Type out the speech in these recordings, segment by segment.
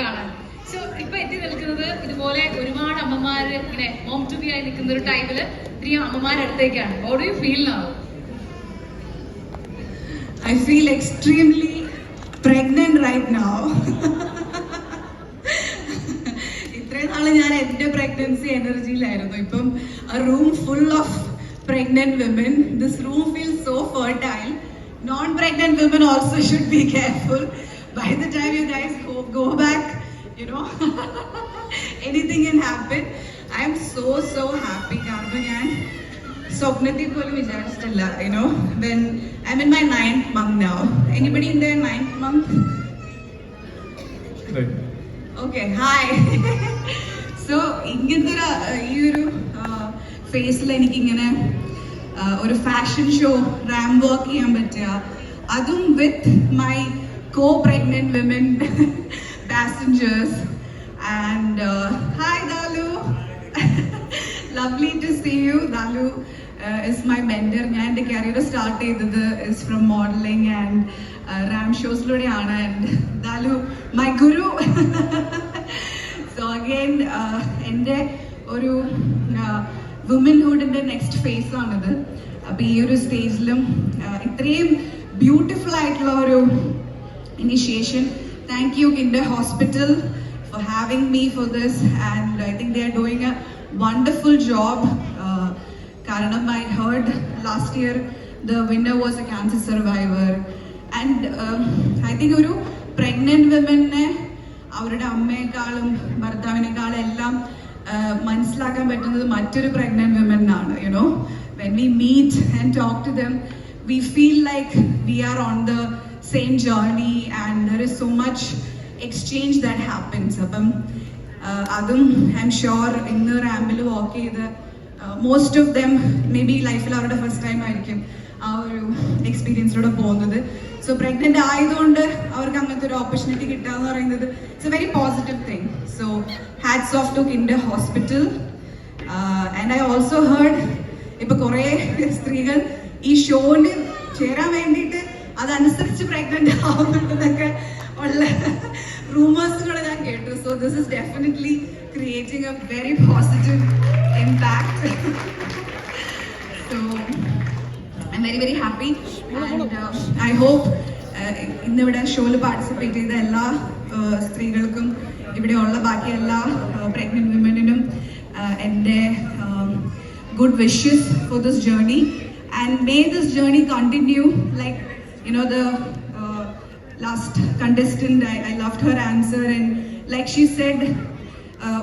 കാണാൻ സോ ഇപ്പൊ എത്തി നിൽക്കുന്നത് ഇതുപോലെ ഒരുപാട് അമ്മമാര് ഇങ്ങനെ ഹോം ടു ബി ആയി നിൽക്കുന്ന ഒരു ടൈമിൽ ഇത്രയും അമ്മമാരുടെ അടുത്തേക്കാണ് ഓട് യു ഫീൽ ആവും I feel extremely pregnant right now. ഇത്രയും നാൾ ഞാൻ എന്റെ പ്രഗ്നൻസി എനർജിയിലായിരുന്നു ഇപ്പം room full of pregnant women. This room feels so fertile. Non-pregnant women also should be careful. By the time you guys go, go back, you know, anything can happen. I am so so happy സ്വപ്നത്തിൽ പോലും വിചാരിച്ചിട്ടില്ല you know when I'm in my ninth month now. Anybody in their ninth month? Okay hi so ഇങ്ങനത്തെ ഒരു uh, ഈ ഒരു ഫേസിൽ എനിക്കിങ്ങനെ uh, ഒരു ഫാഷൻ ഷോ റാം വർക്ക് ചെയ്യാൻ പറ്റുക അതും with my co pregnant women passengers and hi Dalu lovely to see you Dalu is my mentor ഞാൻ എന്റെ കരിയർ സ്റ്റാർട്ട് ചെയ്തത് is from modelling and ramp ഷോസിലൂടെയാണ് and Dalu my guru so again എന്റെ ഒരു വുമൻഹുഡിന്റെ next face ആണിത്. അപ്പോൾ ഈ ഒരു സ്റ്റേജിലും ഇത്രയും ബ്യൂട്ടിഫുൾ ആയിട്ടുള്ള ഒരു initiation Thank you, Kinder Hospital, for having me for this and I think they are doing a wonderful job. Uh, I heard last year the winner was a cancer survivor and uh, I think ഒരു pregnant women അവരുടെ അമ്മയെക്കാളും ഭർത്താവിനേക്കാളും എല്ലാം uh, മനസ്സിലാക്കാൻ പറ്റുന്നത് മറ്റൊരു pregnant you know. When we meet and talk to them we feel like we are on the same journey and there is so much exchange that happens അപ്പം അതും I am sure ഇന്ന് റാമ്പിൽ walk ചെയ്ത് most of them may be ലൈഫിൽ അവരുടെ first time ആയിരിക്കും ആ ഒരു എക്സ്പീരിയൻസിലൂടെ പോകുന്നത്. സോ പ്രഗ്നന്റ് ആയതുകൊണ്ട് അവർക്ക് അങ്ങനത്തെ ഒരു ഓപ്പർച്യൂണിറ്റി കിട്ടുക എന്ന് പറയുന്നത് it's a very positive thing so hats off to Kinder hospital and I also heard ഇപ്പൊ കുറേ സ്ത്രീകൾ ഈ ഷോന് ചേരാൻ വേണ്ടിയിട്ട് അതനുസരിച്ച് പ്രഗ്നന്റ് ആവുന്നുണ്ടെന്നൊക്കെ ഉള്ള റൂമേഴ്സുകൾ ഞാൻ കേട്ടു. So this is definitely creating a very positive impact so I very very happy and I hope uh, ഇന്നിവിടെ ഷോയിൽ പാർട്ടിസിപ്പേറ്റ് ചെയ്ത എല്ലാ സ്ത്രീകൾക്കും സ്ത്രീകൾക്കും ഇവിടെയുള്ള ബാക്കി എല്ലാ പ്രഗ്നന്റ് വിമനിനും എന്റെ good wishes for this journey and may this journey continue know, the uh, last contestant, I, I loved her answer. And like she said,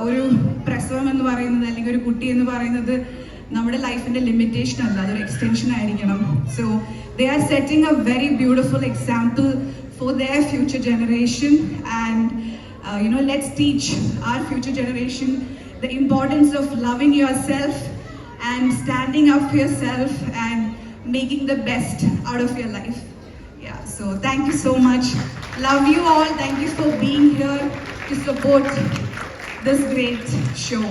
ഒരു പ്രസവം എന്ന് പറയുന്നത് അല്ലെങ്കിൽ ഒരു കുട്ടി എന്ന് പറയുന്നത് നമ്മുടെ ലൈഫിന്റെ ലിമിറ്റേഷൻ അല്ല അതൊരു എക്സ്റ്റൻഷൻ ആയിരിക്കണം so they are setting a very beautiful example for their future generation and you know let's teach our future generation the importance of loving yourself and standing up yourself and making the best out of your life. So thank you so much. Love you all. Thank you for being here to support this great show.